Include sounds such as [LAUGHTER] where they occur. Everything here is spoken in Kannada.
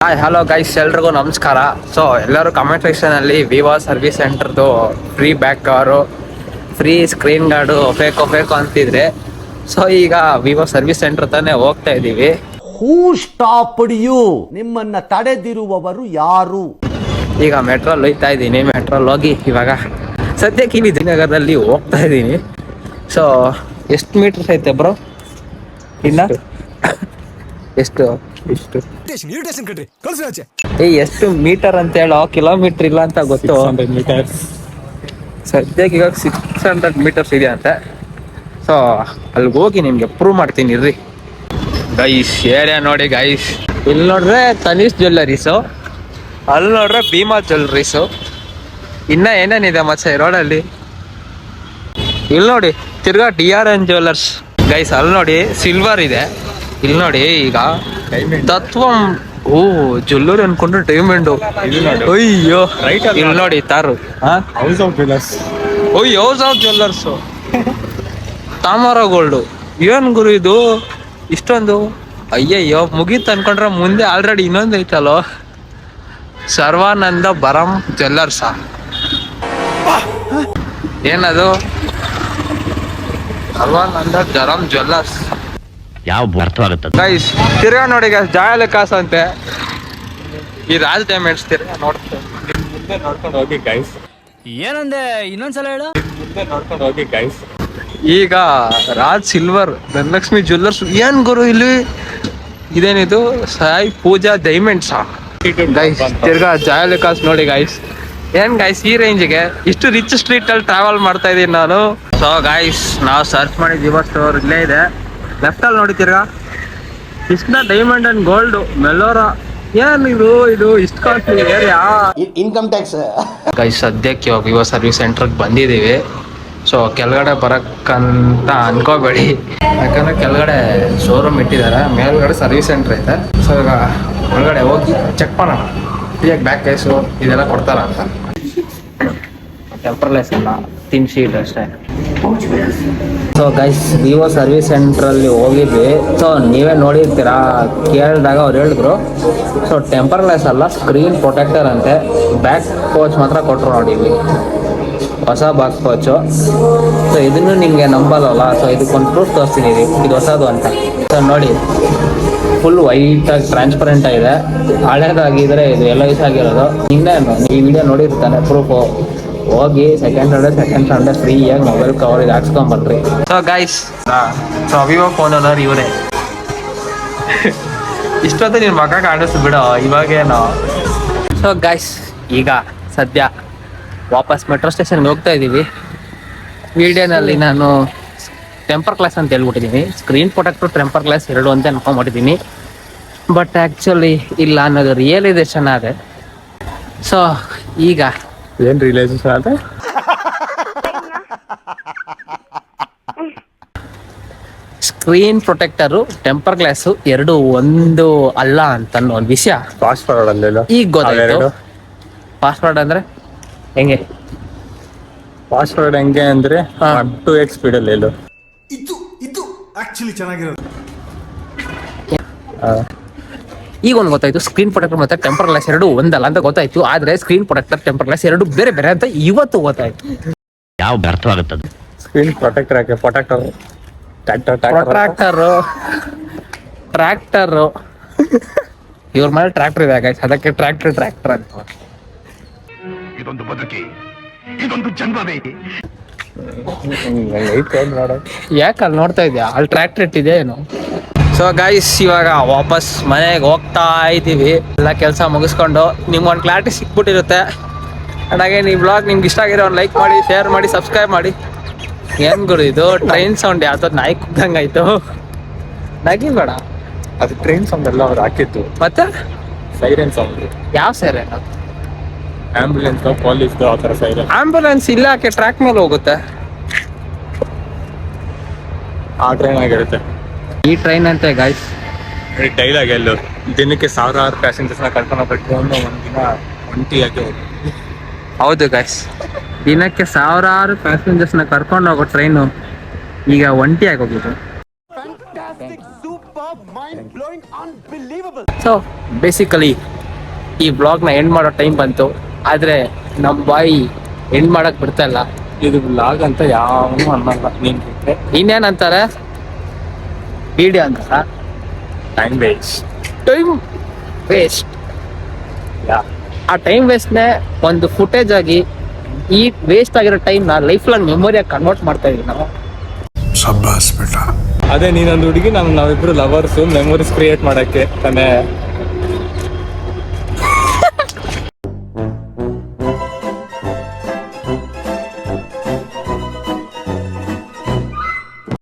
ಹಾಯ್ ಹಲೋ ಗೈಸ್ ಎಲ್ರಿಗೂ ನಮಸ್ಕಾರ. ಸೊ ಎಲ್ಲರೂ ಕಮೆಂಟ್ ಸೆಕ್ಷನಲ್ಲಿ Vivo service ಸೆಂಟರ್ದು free back cover free screen guard phaco ಫೇಕೋ ಅಂತಿದ್ರೆ. ಸೊ ಈಗ ವಿವೋ ಸರ್ವಿಸ್ ಸೆಂಟರ್ ತಾನೇ ಹೋಗ್ತಾ ಇದ್ದೀವಿ ಹೂ ಸ್ಟಾಪ್ ಯು ನಿಮ್ಮನ್ನ ತಡೆದಿರುವವರು ಯಾರು? ಈಗ ಮೆಟ್ರೋಲ್ ಹೋಗ್ತಾ ಇದ್ದೀನಿ ಮೆಟ್ರೋಲ್ ಹೋಗಿ ಇವಾಗ ಸದ್ಯಕ್ಕೆ ಇಲ್ಲಿ ವಿಜಯನಗರದಲ್ಲಿ ಹೋಗ್ತಾ ಇದ್ದೀನಿ ಸೊ ಎಷ್ಟು ಮೀಟರ್ಸ್ ಐತೆ ಬ್ರೋ ಇನ್ನ? ಎಷ್ಟು? [LAUGHS] ಎಷ್ಟು ಇರಿಟೇಷನ್ ಇರಿಟೇಷನ್ ಕಣ್ರಿ. ಕಳ್ಸಿ ಆಚೆ. ಏ ಎಷ್ಟು ಮೀಟರ್ ಅಂತ ಹೇಳೋ ಕಿಲೋಮೀಟರ್ ಇಲ್ಲ ಅಂತ ಗೊತ್ತು. ಸದ್ಯಕ್ಕೆ ಇವಾಗ ಸಿಕ್ಸ್ ಹಂಡ್ರೆಡ್ ಮೀಟರ್ಸ್ ಇದೆ ಅಂತ. ಸೊ ಅಲ್ಲಿಗೆ ಹೋಗಿ ನಿಮ್ಗೆ ಪ್ರೂವ್ ಮಾಡ್ತೀನಿ ಇರ್ರಿ. ಗೈಸ್ ಏರಿಯಾ ನೋಡಿ ಗೈಸ್ ಇಲ್ಲಿ ನೋಡ್ರೆ ತನಿಷ್ ಜ್ಯುವೆಲ್ಲರೀಸು ಅಲ್ಲಿ ನೋಡ್ರೆ ಭೀಮಾ ಜ್ಯುವೆಲ್ಲರೀಸು ಇನ್ನ ಏನೇನಿದೆ ಮಚ್ಚ ಈ ರೋಡಲ್ಲಿ ಇಲ್ಲಿ ನೋಡಿ ತಿರ್ಗಾ D R N jewellers guys ಅಲ್ಲಿ ನೋಡಿ ಸಿಲ್ವರ್ ಇದೆ. ಇಲ್ಲಿ ನೋಡಿ ಈಗ ತತ್ವಂ ಓ ಜ್ಯುವೆಲ್ಲರಿ ಅನ್ಕೊಂಡ್ರೆ ಡೈಮಂಡ್ ಅಯ್ಯೋ? ಇಲ್ಲಿ ನೋಡಿ. ತಾರು. ಹೌಸ್ ಆಫ್ ಓ ಯೋಸ್ ಆಫ್ ಜ್ಯುವೆಲ್ಲರ್ಸು ತಾಮರ ಗೋಲ್ಡು ಏನ್ ಗುರು ಇದು? ಇಷ್ಟೊಂದು? ಅಯ್ಯಯ್ಯೋ ಮುಗೀತು ಅನ್ಕೊಂಡ್ರೆ ಮುಂದೆ ಆಲ್ರೆಡಿ ಇನ್ನೊಂದು ಐತಲ್ಲೋ? ಸರ್ವಾನಂದ ಬರಂ ಜ್ಯುವೆಲ್ಲರ್ಸ ಏನದು? ಸರ್ವಾನಂದ ಜರಂ ಜ್ಯುವೆಲ್ಲರ್ಸ್ ಯಾವ ಅರ್ಥವಾಗುತ್ತದೆ ಗೈಸ್ ತಿರ್ಗಾ ನೋಡಿ ಗೈಸ್ ಜಾಯಲ ಕಾಸು ಅಂತೆ. ಈ ರಾಜ್ ಡೈಮೆಂಡ್ಸ್ ತಿರ್ಗಾ ನೋಡ್ತೇವೆ ಮುಂದೆ ನೋಡ್ಕೊಂಡು ಹೋಗಿ ಗೈಸ್ ಏನಂದೆ? ಇನ್ನೊಂದ್ಸಲ ಹೇಳು. ಮುಂದೆ ನೋಡ್ಕೊಂಡು ಹೋಗಿ ಗೈಸ್ ಈಗ ರಾಜ್ ಸಿಲ್ವರ್ ಧನಲಕ್ಷ್ಮಿ ಜ್ಯುವೆಲ್ಲರ್ಸ್ ಏನ್ ಗುರು ಇಲ್ಲಿ? ಇದೇನಿದು? ಸಾಯಿ ಪೂಜಾ ಡೈಮಂಡ್ಸ್? ಗೈಸ್ ತಿರ್ಗಾ ಜಾಯಲಿಕಾಸ್ ನೋಡಿ ಗೈಸ್ ಏನ್ ಗೈಸ್ ಈ ರೇಂಜ್ಗೆ ಇಷ್ಟು ರಿಚ್ ಸ್ಟ್ರೀಟ್ ಅಲ್ಲಿ ಟ್ರಾವೆಲ್ ಮಾಡ್ತಾ ಇದೀನಿ ನಾನು. ಸೊ ಗೈಸ್ ನಾವು ಸರ್ಚ್ ಮಾಡಿದ ಯುವ ಸ್ಟೋರ್ ಇಲ್ಲೇ ಇದೆ. ಲೆಫ್ಟ್ ಅಲ್ಲಿ ನೋಡಿ ತಿರ್ಗಾ. ಕೃಷ್ಣ ಡೈಮಂಡ್ ಅಂಡ್ ಗೋಲ್ಡ್ ಮೆಲ್ಲೋರ ಏನ್ ಇದು ಇದು ಇಷ್ಟು costly area income tax guys ಸದ್ಯಕ್ಕೆ ಇವಾಗ ಯುವ ಸರ್ವಿಸ್ ಸೆಂಟ್ರಿಗೆ ಬಂದಿದ್ದೀವಿ. ಸೊ ಕೆಳಗಡೆ ಬರಕ್ಕಂತ ಅನ್ಕೋಬೇಡಿ. ಯಾಕಂದ್ರೆ ಕೆಳಗಡೆ ಶೋರೂಮ್ ಇಟ್ಟಿದ್ದಾರೆ. ಮೇಲ್ಗಡೆ ಸರ್ವಿಸ್ ಸೆಂಟರ್ ಐತೆ. ಸೊ ಈಗ ಒಳಗಡೆ ಹೋಗಿ ಚೆಕ್ ಮಾಡೋಣ. ಫ್ರೀಯಾಗಿ ಬ್ಯಾಕ್ ಕೇಸು ಇದೆಲ್ಲ ಕೊಡ್ತಾರ ಅಂತ ಟೆಂಪರ್ಲೆಸ್ ಅಲ್ಲ ತಿನ್ ಶೀಟ್ ಅಷ್ಟೇ. ಸೊ ಗೈಸ್ ವಿವೋ ಸರ್ವಿಸ್ ಸೆಂಟ್ರಲ್ಲಿ ಹೋಗಿದ್ವಿ. ಸೊ ನೀವೇ ನೋಡಿರ್ತೀರಾ? ಕೇಳಿದಾಗ ಅವ್ರು ಹೇಳಿದ್ರು. ಸೊ ಟೆಂಪರ್ಲೆಸ್ ಅಲ್ಲ ಸ್ಕ್ರೀನ್ ಪ್ರೊಟೆಕ್ಟರ್ ಅಂತೆ. ಬ್ಯಾಕ್ ಕೋಚ್ ಮಾತ್ರ ಕೊಟ್ಟರು ನೋಡಿ ಇಲ್ಲಿ. ಹೊಸ ಬ್ಯಾಕ್ ಕೋಚು ಸೊ ಇದನ್ನು ನಿಮಗೆ ನಂಬಲ್ಲ ಸೊ ಇದಕ್ಕೊಂದು ಪ್ರೂಫ್ ತೋರಿಸ್ತೀನಿ ಇದು ಹೊಸದು ಅಂತ. ಸೊ ನೋಡಿ ಫುಲ್ ವೈಟಾಗಿ ಟ್ರಾನ್ಸ್ಪರೆಂಟ್ ಆಗಿದೆ. ಹಳೇದಾಗಿದ್ರೆ ಇದು ಎಲ್ಲ ಆಗಿರೋದು. ಇನ್ನೇನು ಈ ವಿಡಿಯೋ ನೋಡಿರ್ತಾನೆ ಪ್ರೂಫು ಹೋಗಿ ಸೆಕೆಂಡ್ ಹಂಡ್ರೆಡ್ ಸೆಕೆಂಡ್ ಹಂಡ್ರೆಡ್ ಫ್ರೀಯಾಗಿ ಮೊಬೈಲ್ ಕವರ್ ಇದು ಹಾಕ್ಸ್ಕೊಂಬರ್ರಿ so guys so Vivo phone owner ಇವರೇ. ಇಷ್ಟೊತ್ತು ನಿನ್ನ ಮಗ ಕಾಣಿಸ್ತು ಬಿಡೋ ಇವಾಗೇನು. ಸೊ ಗೈಸ್ ಈಗ ಸದ್ಯ ವಾಪಸ್ ಮೆಟ್ರೋ ಸ್ಟೇಷನ್ಗೆ ಹೋಗ್ತಾ ಇದ್ದೀವಿ. ವಿಡಿಯೋನಲ್ಲಿ ನಾನು ಟೆಂಪರ್ ಕ್ಲಾಸ್ ಅಂತ ಹೇಳ್ಬಿಟ್ಟಿದ್ದೀನಿ. ಸ್ಕ್ರೀನ್ ಪ್ರೊಟೆಕ್ಟರ್ ಟೆಂಪರ್ ಕ್ಲಾಸ್ ಎರಡು ಅಂತ ಅನ್ಕೊಂಡ್ಬಿಟ್ಟಿದ್ದೀನಿ ಬಟ್ ಆ್ಯಕ್ಚುಲಿ ಇಲ್ಲ ಅನ್ನೋದು ರಿಯಲೈಸೇಷನ್ ಆದರೆ ಸೊ ಈಗ ಏನ್ ರಿಲೇಷನ್ ಆದ್ರೆ ಸ್ಕ್ರೀನ್ ಪ್ರೊಟೆಕ್ಟರ್ ಟೆಂಪರ್ ಗ್ಲಾಸ್ ಎರಡು ಒಂದು ಅಲ್ಲ ಅಂತ ಅನ್ನೋ ಒಂದು ವಿಷಯ. ಪಾಸ್ವರ್ಡ್ ಅಲ್ಲ ಅಲ್ಲೆಲ್ಲ ಈಗ ಗೊತ್ತಾಯ್ತು? ಪಾಸ್ವರ್ಡ್ ಅಂದ್ರೆ ಹೆಂಗೆ? ಪಾಸ್ವರ್ಡ್ ಹೆಂಗೆ ಅಂದ್ರೆ ಟು ಎಕ್ಸ್ ಸ್ಪೀಡ್ ಅಲ್ಲಿ ಇದು. ಇದು ಆಕ್ಚುಲಿ ಚೆನ್ನಾಗಿರೋದು. ಈಗ ಒಂದು ಗೊತ್ತಾಯ್ತು ಸ್ಕ್ರೀನ್ ಪ್ರೊಟೆಕ್ಟರ್ ಮತ್ತೆ ಟೆಂಪರ್ ಗ್ಲಾಸ್ ಎರಡು ಒಂದಲ್ಲ ಅಂತ ಗೊತ್ತಾಯ್ತು ಆದ್ರೆ ಸ್ಕ್ರೀನ್ ಪ್ರೊಟೆಕ್ಟರ್ ಟೆಂಪರ್ ಗ್ಲಾಸ್ ಎರಡು ಬೇರೆ ಬೇರೆ ಅಂತ ಇವತ್ತು ಗೊತ್ತಾಯ್ತು ಯಾವ ವ್ಯರ್ಥವಾಗುತ್ತದೆ ಸ್ಕ್ರೀನ್ ಪ್ರೊಟೆಕ್ಟರ್ ಹಾಕಿ protector tractor tractor tractor tractor ಇವ್ರ ಮೇಲೆ ಟ್ರ್ಯಾಕ್ಟರ್ ಇದೆ ಗಾಯ್ಸ್ ಅದಕ್ಕೆ ಟ್ರ್ಯಾಕ್ಟರ್ ಟ್ರ್ಯಾಕ್ಟರ್ ಅಂತ ಇದೊಂದು ಬದುಕಿ ಇದೊಂದು ಜನ್ಮವೇ ನೋಡ ಯಾಕೆ ಅಲ್ಲಿ ನೋಡ್ತಾ ಇದ್ಯಾ ಅಲ್ಲಿ ಟ್ರ್ಯಾಕ್ಟರ್ ಇಟ್ಟಿದೆ ಏನು ಸೊ ಗೈಸ್ ಇವಾಗ ವಾಪಸ್ ಮನೆಗೆ ಹೋಗ್ತಾ ಇದ್ದೀವಿ. ಎಲ್ಲ ಕೆಲಸ ಮುಗಿಸ್ಕೊಂಡು ನಿಮ್ಗೊಂದು ಕ್ಲಾರಿಟಿ ಸಿಕ್ಬಿಟ್ಟಿರುತ್ತೆ. ಹಾಗೆ ಈ ಬ್ಲಾಗ್ ನಿಮ್ಗೆ ಇಷ್ಟ ಆಗಿರೋ ಒಂದು ಲೈಕ್ ಮಾಡಿ ಶೇರ್ ಮಾಡಿ ಸಬ್ಸ್ಕ್ರೈಬ್ ಮಾಡಿ. ಏನು ಗುರು ಇದು? ಟ್ರೈನ್ ಸೌಂಡ್ ಯಾವ್ದೋ ನಾಯಿ ಕುಗ್ದಂಗಾಯ್ತು ನಗಿಬೇಡ ಅದು ಟ್ರೈನ್ ಸೌಂಡ್ ಎಲ್ಲ ಅವ್ರು ಹಾಕಿತ್ತು ಮತ್ತೆ? ಸೈರೆನ್ ಸೌಂಡ್ ಯಾವ ಸೈರೆನ್ ಆಂಬ್ಯುಲೆನ್ಸ್ ಪೊಲೀಸ್ ಆ ಥರ ಸೈರೆನ್ ಆಂಬ್ಯುಲೆನ್ಸ್ ಇಲ್ಲ ಹಾಕಿ ಟ್ರ್ಯಾಕ್ ಮೇಲೆ ಹೋಗುತ್ತೆ. ಆ ಟ್ರೈನ್ ಆಗಿರುತ್ತೆ. ಈ ಟ್ರೈನ್ ಅಂತೆ ಗಾಯ್ಸ್ ಡೈಲಾಗ್ ಎಲ್ಲು. ದಿನಕ್ಕೆ ಸಾವಿರಾರು ಪ್ಯಾಸೆಂಜರ್ಸ್ನ ಕರ್ಕೊಂಡು ಹೋಗ್ಬೇಕು ಟ್ರೈನ್ ಒಂದಿನ ಒಂಟಿಯಾಗಿ ಹೋಗಿ ಹೌದು ಗಾಯ್ಸ್ ದಿನಕ್ಕೆ ಸಾವಿರಾರು ಪ್ಯಾಸೆಂಜರ್ಸ್ನ ಕರ್ಕೊಂಡು ಹೋಗೋ ಟ್ರೈನು ಈಗ ಒಂಟಿಯಾಗಿ ಹೋಗಿದ್ದು ಸೊ ಬೇಸಿಕಲಿ ಈ ಬ್ಲಾಗ್ನ ಎಂಡ್ ಮಾಡೋ ಟೈಮ್ ಬಂತು. ಆದರೆ ನಮ್ಮ ಬಾಯಿ ಎಂಡ್ ಮಾಡೋಕ್ಕೆ ಬಿಡ್ತಾ ಇಲ್ಲ. ಇದು ಬ್ಲಾಗ್ ಅಂತ ಯಾವನು ಅನ್ನಲ್ಲ. ನೀನು ಇನ್ನೇನಂತಾರೆ? ವಿಡಿಯೋ ಅಂತ ಟೈಮ್ ವೇಸ್ಟ್ ಟೈಮ್ ವೇಸ್ಟ್ ಯಾ. ಆ ಟೈಮ್ ವೇಸ್ಟ್ನೇ ಒಂದು ಫುಟೇಜ್ ಆಗಿ ಈ ವೇಸ್ಟ್ ಆಗಿರೋ ಟೈಮ್ನ ಲೈಫ್ ಲಾಂಗ್ ಮೆಮೊರಿಯಾಗಿ ಕನ್ವರ್ಟ್ ಮಾಡ್ತಾ ಇದೀವಿ ನಾವು. ಅದೇ ನೀನೊಂದು ಹುಡುಗಿ ನಾನು ನಾವಿಬ್ರು ಲವರ್ಸ್ ಮೆಮೊರೀಸ್ ಕ್ರಿಯೇಟ್ ಮಾಡೋಕ್ಕೆ ತಾನೇ